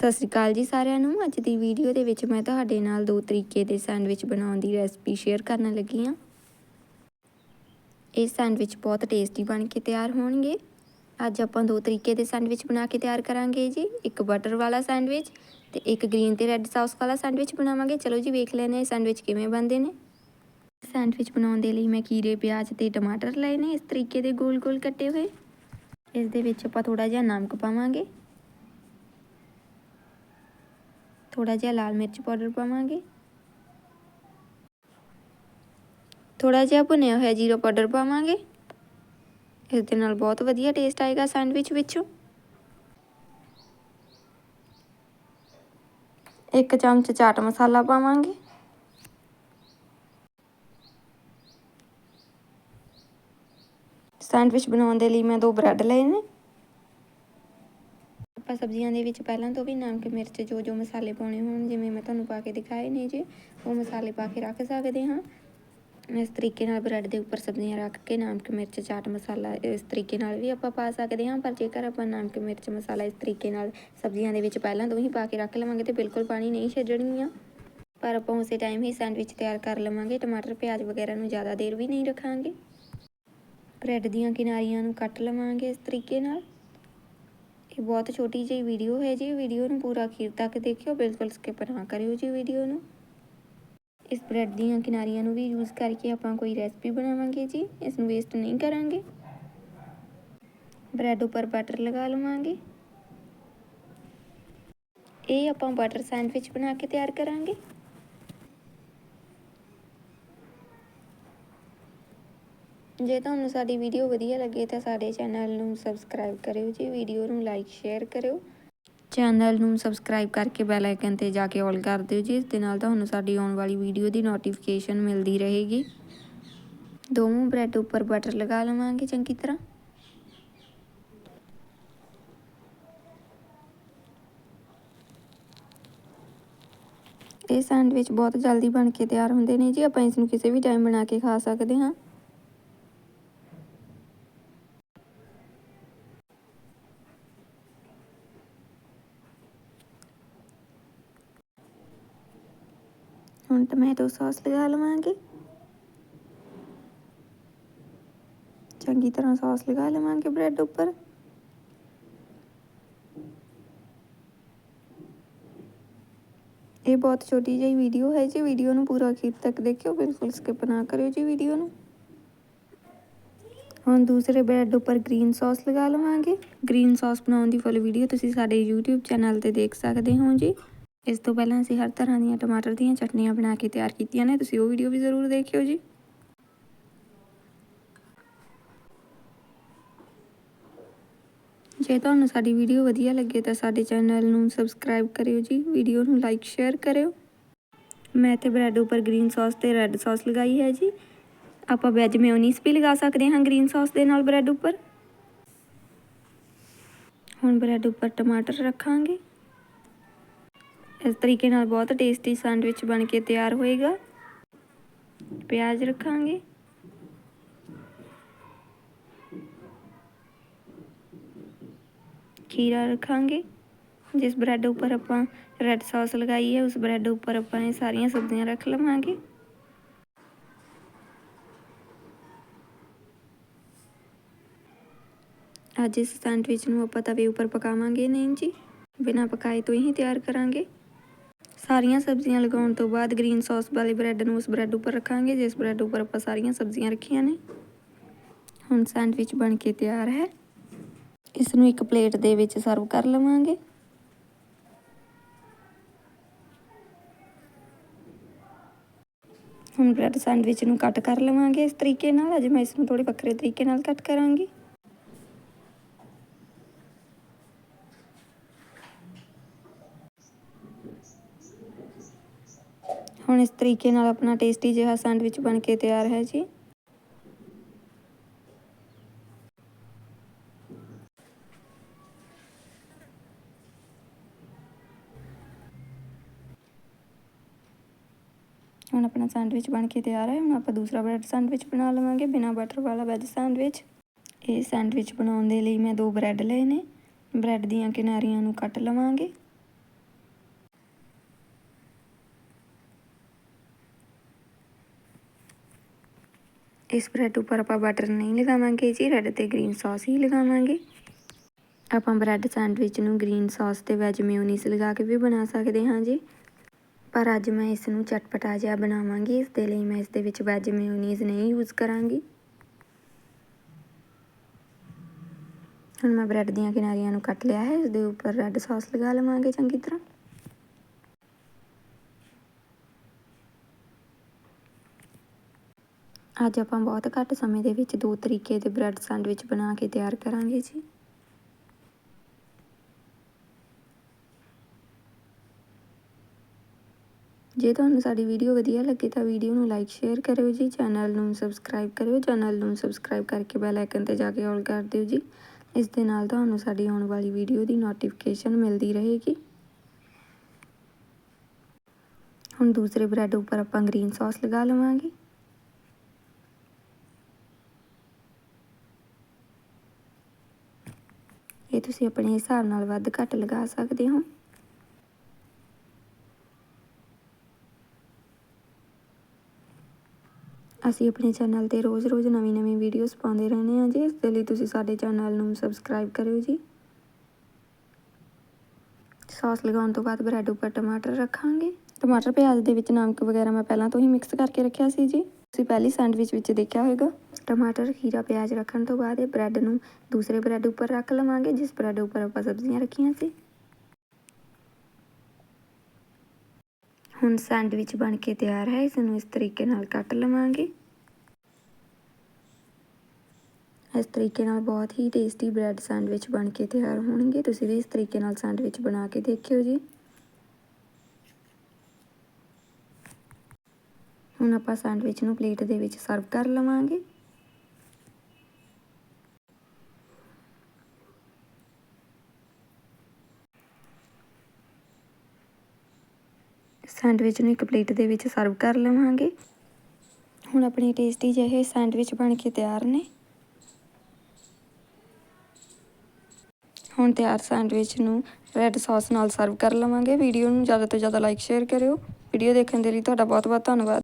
ਸਤਿ ਸ਼੍ਰੀ ਅਕਾਲ ਜੀ ਸਾਰਿਆਂ ਨੂੰ। ਅੱਜ ਦੀ ਵੀਡੀਓ ਦੇ ਵਿੱਚ ਮੈਂ ਤੁਹਾਡੇ ਨਾਲ ਦੋ ਤਰੀਕੇ ਦੇ ਸੈਂਡਵਿਚ ਬਣਾਉਣ ਦੀ ਰੈਸਪੀ ਸ਼ੇਅਰ ਕਰਨ ਲੱਗੀ ਹਾਂ। ਇਹ ਸੈਂਡਵਿਚ ਬਹੁਤ ਟੇਸਟੀ ਬਣ ਕੇ ਤਿਆਰ ਹੋਣਗੇ। ਅੱਜ ਆਪਾਂ ਦੋ ਤਰੀਕੇ ਦੇ ਸੈਂਡਵਿਚ ਬਣਾ ਕੇ ਤਿਆਰ ਕਰਾਂਗੇ ਜੀ। ਇੱਕ ਬਟਰ ਵਾਲਾ ਸੈਂਡਵਿਚ ਤੇ ਇੱਕ ਗ੍ਰੀਨ ਤੇ ਰੈੱਡ ਸੌਸ ਵਾਲਾ ਸੈਂਡਵਿਚ ਬਣਾਵਾਂਗੇ। ਚਲੋ ਜੀ ਵੇਖ ਲੈਂਦੇ ਹਾਂ ਇਹ ਸੈਂਡਵਿਚ ਕਿਵੇਂ ਬਣਦੇ ਨੇ। ਸੈਂਡਵਿਚ ਬਣਾਉਣ ਦੇ ਲਈ ਮੈਂ ਖੀਰੇ, ਪਿਆਜ਼ ਤੇ ਟਮਾਟਰ ਲਏ ਨੇ ਇਸ ਤਰੀਕੇ ਦੇ ਗੋਲ-ਗੋਲ ਕੱਟੇ ਹੋਏ। ਇਸ ਦੇ ਵਿੱਚ ਆਪਾਂ ਥੋੜਾ ਜਿਹਾ ਨਮਕ ਪਾਵਾਂਗੇ। ਥੋੜਾ ਜਿਹਾ ਲਾਲ ਮਿਰਚ ਪਾਊਡਰ ਪਾਵਾਂਗੇ। ਥੋੜਾ ਜਿਹਾ ਭੁੰਨਿਆ ਹੋਇਆ ਜੀਰਾ ਪਾਊਡਰ ਪਾਵਾਂਗੇ। ਇਸ ਦੇ ਨਾਲ ਬਹੁਤ ਵਧੀਆ ਟੇਸਟ ਆਏਗਾ ਸੈਂਡਵਿਚ ਵਿੱਚੋਂ। ਇੱਕ ਚਮਚ ਚਾਟ ਮਸਾਲਾ ਪਾਵਾਂਗੇ। ਸੈਂਡਵਿਚ ਬਣਾਉਣ ਦੇ ਲਈ ਮੈਂ ਦੋ ਬ੍ਰੈਡ ਲਏ ਨੇ। ਆਪਾਂ ਸਬਜ਼ੀਆਂ ਦੇ ਵਿੱਚ ਪਹਿਲਾਂ ਤੋਂ ਵੀ ਨਮਕ, ਮਿਰਚ ਜੋ ਜੋ ਮਸਾਲੇ ਪਾਉਣੇ ਹੋਣ, ਜਿਵੇਂ ਮੈਂ ਤੁਹਾਨੂੰ ਪਾ ਕੇ ਦਿਖਾਏ ਨੇ ਜੇ, ਉਹ ਮਸਾਲੇ ਪਾ ਕੇ ਰੱਖ ਸਕਦੇ ਹਾਂ। ਇਸ ਤਰੀਕੇ ਨਾਲ ਬ੍ਰੈਡ ਦੇ ਉੱਪਰ ਸਬਜ਼ੀਆਂ ਰੱਖ ਕੇ ਨਮਕ, ਮਿਰਚ, ਚਾਟ ਮਸਾਲਾ ਇਸ ਤਰੀਕੇ ਨਾਲ ਵੀ ਆਪਾਂ ਪਾ ਸਕਦੇ ਹਾਂ, ਪਰ ਜੇਕਰ ਆਪਾਂ ਨਮਕ, ਮਿਰਚ, ਮਸਾਲਾ ਇਸ ਤਰੀਕੇ ਨਾਲ ਸਬਜ਼ੀਆਂ ਦੇ ਵਿੱਚ ਪਹਿਲਾਂ ਤੋਂ ਹੀ ਪਾ ਕੇ ਰੱਖ ਲਵਾਂਗੇ ਤੇ ਬਿਲਕੁਲ ਪਾਣੀ ਨਹੀਂ ਛੱਡਣਗੀਆਂ। ਪਰ ਆਪਾਂ ਉਸੇ ਟਾਈਮ ਹੀ ਸੈਂਡਵਿਚ ਤਿਆਰ ਕਰ ਲਵਾਂਗੇ, ਟਮਾਟਰ, ਪਿਆਜ਼ ਵਗੈਰਾ ਨੂੰ ਜ਼ਿਆਦਾ ਦੇਰ ਵੀ ਨਹੀਂ ਰੱਖਾਂਗੇ। ਬ੍ਰੈਡ ਦੀਆਂ ਕਿਨਾਰੀਆਂ ਨੂੰ ਕੱਟ ਲਵਾਂਗੇ ਇਸ ਤਰੀਕੇ ਨਾਲ। ਇਹ ਬਹੁਤ ਛੋਟੀ ਜਿਹੀ ਵੀਡੀਓ ਹੈ ਜੀ। ਵੀਡੀਓ ਨੂੰ ਪੂਰਾ ਅਖੀਰ ਤੱਕ ਦੇਖਿਓ। ਬਿਲਕੁਲ ਸਕਿਪ ਨਾ ਕਰਿਓ ਜੀ ਵੀਡੀਓ ਨੂੰ। ਇਸ ਬ੍ਰੈਡ ਦੀਆਂ ਕਿਨਾਰੀਆਂ ਨੂੰ ਵੀ ਯੂਜ਼ ਕਰਕੇ ਆਪਾਂ ਕੋਈ ਰੈਸਪੀ ਬਣਾਵਾਂਗੇ ਜੀ। ਇਸ ਨੂੰ ਵੇਸਟ ਨਹੀਂ ਕਰਾਂਗੇ। ਬ੍ਰੈਡ ਉੱਪਰ ਬਟਰ ਲਗਾ ਲਵਾਂਗੇ। ਇਹ ਆਪਾਂ ਬਟਰ ਸੈਂਡਵਿਚ ਬਣਾ ਕੇ ਤਿਆਰ ਕਰਾਂਗੇ। ਜੇ ਤੁਹਾਨੂੰ ਸਾਡੀ ਵੀਡੀਓ ਵਧੀਆ ਲੱਗੇ ਤਾਂ ਸਾਡੇ ਚੈਨਲ ਨੂੰ ਸਬਸਕ੍ਰਾਈਬ ਕਰਿਓ ਜੀ, ਵੀਡੀਓ ਨੂੰ ਲਾਈਕ ਸ਼ੇਅਰ ਕਰਿਓ। ਚੈਨਲ ਨੂੰ ਸਬਸਕ੍ਰਾਈਬ ਕਰਕੇ ਬੈਲ ਆਈਕਨ ਤੇ ਜਾ ਕੇ ਆਲ ਕਰ ਦਿਓ ਜੀ ਇਸ ਦੇ ਨਾਲ ਤੁਹਾਨੂੰ ਸਾਡੀ ਆਉਣ ਵਾਲੀ ਵੀਡੀਓ ਦੀ ਨੋਟੀਫਿਕੇਸ਼ਨ ਮਿਲਦੀ ਰਹੇਗੀ। ਦੋਵੇਂ ਬ੍ਰੈਡ ਉੱਪਰ ਬਟਰ ਲਗਾ ਲਵਾਂਗੇ ਚੰਗੀ ਤਰ੍ਹਾਂ। ਇਹ ਸੈਂਡਵਿਚ ਬਹੁਤ ਜਲਦੀ ਬਣ ਕੇ ਤਿਆਰ ਹੁੰਦੇ ਨੇ ਜੀ, ਆਪਾਂ ਇਸ ਨੂੰ ਕਿਸੇ ਵੀ ਟਾਈਮ ਬਣਾ ਕੇ ਖਾ ਸਕਦੇ ਹਾਂ। ਹੁਣ ਟਮੈਟੋ ਸੌਸ ਲਗਾ ਲਵਾਂਗੇ। ਚੰਗੀ ਤਰ੍ਹਾਂ ਸੌਸ ਲਗਾ ਲਵਾਂਗੇ ਬ੍ਰੈਡ ਉੱਪਰ। ਇਹ ਬਹੁਤ ਛੋਟੀ ਜਿਹੀ ਵੀਡੀਓ ਹੈ ਜੀ, ਵੀਡੀਓ ਨੂੰ ਪੂਰਾ ਅਖੀਰ ਤੱਕ ਦੇਖਿਓ, ਬਿਲਕੁਲ ਸਕਿਪ ਨਾ ਕਰਿਓ ਜੀ ਵੀਡੀਓ ਨੂੰ। ਹੁਣ ਦੂਸਰੇ ਬ੍ਰੈਡ ਉੱਪਰ ਗ੍ਰੀਨ ਸੌਸ ਲਗਾ ਲਵਾਂਗੇ। ਗ੍ਰੀਨ ਸੌਸ ਬਣਾਉਣ ਦੀ ਫੁੱਲ ਵੀਡੀਓ ਤੁਸੀਂ ਸਾਡੇ YouTube ਚੈਨਲ ਤੇ ਦੇਖ ਸਕਦੇ ਹੋ ਜੀ। ਇਸ ਤੋਂ ਪਹਿਲਾਂ ਅਸੀਂ ਹਰ ਤਰ੍ਹਾਂ ਦੀਆਂ ਟਮਾਟਰ ਦੀਆਂ ਚਟਨੀਆਂ ਬਣਾ ਕੇ ਤਿਆਰ ਕੀਤੀਆਂ ਨੇ, ਤੁਸੀਂ ਉਹ ਵੀਡੀਓ ਵੀ ਜ਼ਰੂਰ ਦੇਖਿਓ ਜੀ। ਜੇ ਤੁਹਾਨੂੰ ਸਾਡੀ ਵੀਡੀਓ ਵਧੀਆ ਲੱਗੇ ਤਾਂ ਸਾਡੇ ਚੈਨਲ ਨੂੰ ਸਬਸਕ੍ਰਾਈਬ ਕਰਿਓ ਜੀ ਵੀਡੀਓ ਨੂੰ ਲਾਈਕ ਸ਼ੇਅਰ ਕਰਿਓ। ਮੈਂ ਤੇ ਬ੍ਰੈਡ ਉੱਪਰ ਗ੍ਰੀਨ ਸੌਸ ਤੇ ਰੈੱਡ ਸੌਸ ਲਗਾਈ ਹੈ ਜੀ। ਆਪਾਂ ਵੈਜ ਮੇਯੋਨੀਜ਼ ਵੀ ਲਗਾ ਸਕਦੇ ਹਾਂ ਗ੍ਰੀਨ ਸੌਸ ਦੇ ਨਾਲ ਬ੍ਰੈਡ ਉੱਪਰ। ਹੁਣ ਬ੍ਰੈਡ ਉੱਪਰ ਟਮਾਟਰ ਰੱਖਾਂਗੇ। ਇਸ ਤਰੀਕੇ ਨਾਲ ਬਹੁਤ ਟੇਸਟੀ ਸੈਂਡਵਿਚ ਬਣ ਕੇ ਤਿਆਰ ਹੋਏਗਾ। ਪਿਆਜ਼ ਰੱਖਾਂਗੇ। ਖੀਰਾ ਰੱਖਾਂਗੇ। ਜਿਸ ਬ੍ਰੈਡ ਉੱਪਰ ਆਪਾਂ ਰੈੱਡ ਸੌਸ ਲਗਾਈ ਹੈ, ਉਸ ਬ੍ਰੈਡ ਉੱਪਰ ਆਪਾਂ ਇਹ ਸਾਰੀਆਂ ਸਬਜ਼ੀਆਂ ਰੱਖ ਲਵਾਂਗੇ। ਅੱਜ ਇਸ ਸੈਂਡਵਿਚ ਨੂੰ ਆਪਾਂ ਤਵੇ ਉੱਪਰ ਪਕਾਵਾਂਗੇ ਨਹੀਂ ਜੀ। ਬਿਨਾਂ ਪਕਾਏ ਤੋਂ ਹੀ ਤਿਆਰ ਕਰਾਂਗੇ। ਸਾਰੀਆਂ ਸਬਜ਼ੀਆਂ ਲਗਾਉਣ ਤੋਂ ਬਾਅਦ ਗ੍ਰੀਨ ਸੌਸ ਵਾਲੇ ਬ੍ਰੈਡ ਨੂੰ ਉਸ ਬ੍ਰੈਡ ਉੱਪਰ ਰੱਖਾਂਗੇ, ਜਿਸ ਬ੍ਰੈਡ ਉੱਪਰ ਆਪਾਂ ਸਾਰੀਆਂ ਸਬਜ਼ੀਆਂ ਰੱਖੀਆਂ ਨੇ। ਹੁਣ ਸੈਂਡਵਿਚ ਬਣ ਕੇ ਤਿਆਰ ਹੈ। ਇਸ ਨੂੰ ਇੱਕ ਪਲੇਟ ਦੇ ਵਿੱਚ ਸਰਵ ਕਰ ਲਵਾਂਗੇ। ਹੁਣ ਬ੍ਰੈਡ ਸੈਂਡਵਿਚ ਨੂੰ ਕੱਟ ਕਰ ਲਵਾਂਗੇ ਇਸ ਤਰੀਕੇ ਨਾਲ। ਅਜੇ ਮੈਂ ਇਸ ਨੂੰ ਥੋੜੇ ਵੱਖਰੇ ਤਰੀਕੇ ਨਾਲ ਕੱਟ ਕਰਾਂਗੀ। ਹੁਣ ਇਸ ਤਰੀਕੇ ਨਾਲ ਆਪਣਾ ਟੇਸਟੀ ਜਿਹਾ ਸੈਂਡਵਿਚ ਬਣ ਕੇ ਤਿਆਰ ਹੈ ਜੀ। ਹੁਣ ਆਪਣਾ ਸੈਂਡਵਿਚ ਬਣ ਕੇ ਤਿਆਰ ਹੈ। ਹੁਣ ਆਪਾਂ ਦੂਸਰਾ ਬ੍ਰੈਡ ਸੈਂਡਵਿਚ ਬਣਾ ਲਵਾਂਗੇ। ਬਿਨਾ ਬਟਰ ਵਾਲਾ ਵੈਜ ਸੈਂਡਵਿਚ ਇਹ ਸੈਂਡਵਿਚ ਬਣਾਉਣ ਦੇ ਲਈ ਮੈਂ ਦੋ ਬ੍ਰੈਡ ਲਏ ਨੇ। ਬ੍ਰੈਡ ਦੀਆਂ ਕਿਨਾਰੀਆਂ ਨੂੰ ਕੱਟ ਲਵਾਂਗੇ। ਇਸ ਬ੍ਰੈਡ ਉੱਪਰ ਆਪਾਂ ਬਟਰ ਨਹੀਂ ਲਗਾਵਾਂਗੇ ਜੀ ਰੈੱਡ ਤੇ ਗ੍ਰੀਨ ਸੌਸ ਹੀ ਲਗਾਵਾਂਗੇ। ਆਪਾਂ ਬ੍ਰੈਡ ਸੈਂਡਵਿਚ ਨੂੰ ਗ੍ਰੀਨ ਸੌਸ ਤੇ ਵੈਜ ਮਿਊਨੀਸ ਲਗਾ ਕੇ ਵੀ ਬਣਾ ਸਕਦੇ ਹਾਂ ਜੀ। ਪਰ ਅੱਜ ਮੈਂ ਇਸ ਨੂੰ ਚਟਪਟਾ ਜਿਹਾ ਬਣਾਵਾਂਗੀ, ਇਸ ਦੇ ਲਈ ਮੈਂ ਇਸ ਦੇ ਵਿੱਚ ਵੈਜ ਮਿਊਨੀਸ ਨਹੀਂ ਯੂਜ਼ ਕਰਾਂਗੀ। ਹੁਣ ਮੈਂ ਬ੍ਰੈਡ ਦੀਆਂ ਕਿਨਾਰੀਆਂ ਨੂੰ ਕੱਟ ਲਿਆ ਹੈ, ਇਸ ਦੇ ਉੱਪਰ ਰੈੱਡ ਸੌਸ ਲਗਾ ਲਵਾਂਗੇ ਚੰਗੀ ਤਰ੍ਹਾਂ। ਅੱਜ ਆਪਾਂ ਬਹੁਤ ਘੱਟ ਸਮੇਂ ਦੇ ਵਿੱਚ ਦੋ ਤਰੀਕੇ ਦੇ ਬ੍ਰੈਡ ਸੈਂਡਵਿਚ ਬਣਾ ਕੇ ਤਿਆਰ ਕਰਾਂਗੇ ਜੀ। ਜੇ ਤੁਹਾਨੂੰ ਸਾਡੀ ਵੀਡੀਓ ਵਧੀਆ ਲੱਗੇ ਤਾਂ ਵੀਡੀਓ ਨੂੰ ਲਾਈਕ, ਸ਼ੇਅਰ ਕਰਿਓ ਜੀ। ਚੈਨਲ ਨੂੰ ਸਬਸਕ੍ਰਾਈਬ ਕਰਿਓ। ਚੈਨਲ ਨੂੰ ਸਬਸਕ੍ਰਾਈਬ ਕਰਕੇ ਬੈਲ ਆਈਕਨ ਤੇ ਜਾ ਕੇ ਆਲ ਕਰ ਦਿਓ ਜੀ। ਇਸ ਦੇ ਨਾਲ ਤੁਹਾਨੂੰ ਸਾਡੀ ਆਉਣ ਵਾਲੀ ਵੀਡੀਓ ਦੀ ਨੋਟੀਫਿਕੇਸ਼ਨ ਮਿਲਦੀ ਰਹੇਗੀ। ਹੁਣ ਦੂਸਰੇ ਬ੍ਰੈਡ ਉੱਪਰ ਆਪਾਂ ਗ੍ਰੀਨ ਸੌਸ ਲਗਾ ਲਵਾਂਗੇ। ਇਹ ਤੁਸੀਂ ਆਪਣੇ ਹਿਸਾਬ ਨਾਲ ਵੱਧ ਘੱਟ ਲਗਾ ਸਕਦੇ ਹੋ। ਅਸੀਂ ਆਪਣੇ ਚੈਨਲ ਤੇ ਰੋਜ਼-ਰੋਜ਼ ਨਵੀਂ-ਨਵੀਂ ਵੀਡੀਓਜ਼ ਪਾਉਂਦੇ ਰਹਿੰਦੇ ਹਾਂ ਜੀ। ਇਸ ਦੇ ਲਈ ਤੁਸੀਂ ਸਾਡੇ ਚੈਨਲ ਨੂੰ ਸਬਸਕ੍ਰਾਈਬ ਕਰਿਓ ਜੀ। ਸੌਸ ਲਗਾਉਣ ਤੋਂ ਬਾਅਦ ਬ੍ਰੈਡ ਉੱਪਰ ਟਮਾਟਰ ਰੱਖਾਂਗੇ। ਟਮਾਟਰ ਪਿਆਜ਼ ਦੇ ਵਿੱਚ ਨਮਕ ਵਗੈਰਾ ਮੈਂ ਪਹਿਲਾਂ ਤੋਂ ਹੀ ਮਿਕਸ ਕਰਕੇ ਰੱਖਿਆ ਸੀ ਜੀ। ਤੁਸੀਂ ਪਹਿਲੀ ਸੈਂਡਵਿਚ ਵਿੱਚ ਦੇਖਿਆ ਹੋਵੇਗਾ ਟਮਾਟਰ, ਖੀਰਾ, ਪਿਆਜ਼ ਰੱਖਣ ਤੋਂ ਬਾਅਦ ਇਹ ਬ੍ਰੈਡ ਨੂੰ ਦੂਸਰੇ ਬ੍ਰੈਡ ਉੱਪਰ ਰੱਖ ਲਵਾਂਗੇ, ਜਿਸ ਬ੍ਰੈਡ ਉੱਪਰ ਆਪਾਂ ਸਬਜ਼ੀਆਂ ਰੱਖੀਆਂ ਸੀ। ਹੁਣ ਸੈਂਡਵਿਚ ਬਣ ਕੇ ਤਿਆਰ ਹੈ, ਇਸ ਨੂੰ ਇਸ ਤਰੀਕੇ ਨਾਲ ਕੱਟ ਲਵਾਂਗੇ। ਇਸ ਤਰੀਕੇ ਨਾਲ ਬਹੁਤ ਹੀ ਟੇਸਟੀ ਬ੍ਰੈਡ ਸੈਂਡਵਿਚ ਬਣ ਕੇ ਤਿਆਰ ਹੋਣਗੇ। ਤੁਸੀਂ ਵੀ ਇਸ ਤਰੀਕੇ ਨਾਲ ਸੈਂਡਵਿਚ ਬਣਾ ਕੇ ਦੇਖਿਓ ਜੀ। ਹੁਣ ਆਪਾਂ ਸੈਂਡਵਿਚ ਨੂੰ ਪਲੇਟ ਦੇ ਵਿੱਚ ਸਰਵ ਕਰ ਲਵਾਂਗੇ। ਸੈਂਡਵਿਚ ਨੂੰ ਇੱਕ ਪਲੇਟ ਦੇ ਵਿੱਚ ਸਰਵ ਕਰ ਲਵਾਂਗੇ। ਹੁਣ ਆਪਣੇ ਟੇਸਟੀ ਜਿਹੇ ਸੈਂਡਵਿਚ ਬਣ ਕੇ ਤਿਆਰ ਨੇ। ਹੁਣ ਤਿਆਰ ਸੈਂਡਵਿਚ ਨੂੰ ਰੈੱਡ ਸੌਸ ਨਾਲ ਸਰਵ ਕਰ ਲਵਾਂਗੇ। ਵੀਡੀਓ ਨੂੰ ਜ਼ਿਆਦਾ ਤੋਂ ਜ਼ਿਆਦਾ ਲਾਈਕ ਸ਼ੇਅਰ ਕਰਿਓ। ਵੀਡੀਓ ਦੇਖਣ ਦੇ ਲਈ ਤੁਹਾਡਾ ਬਹੁਤ ਬਹੁਤ ਧੰਨਵਾਦ।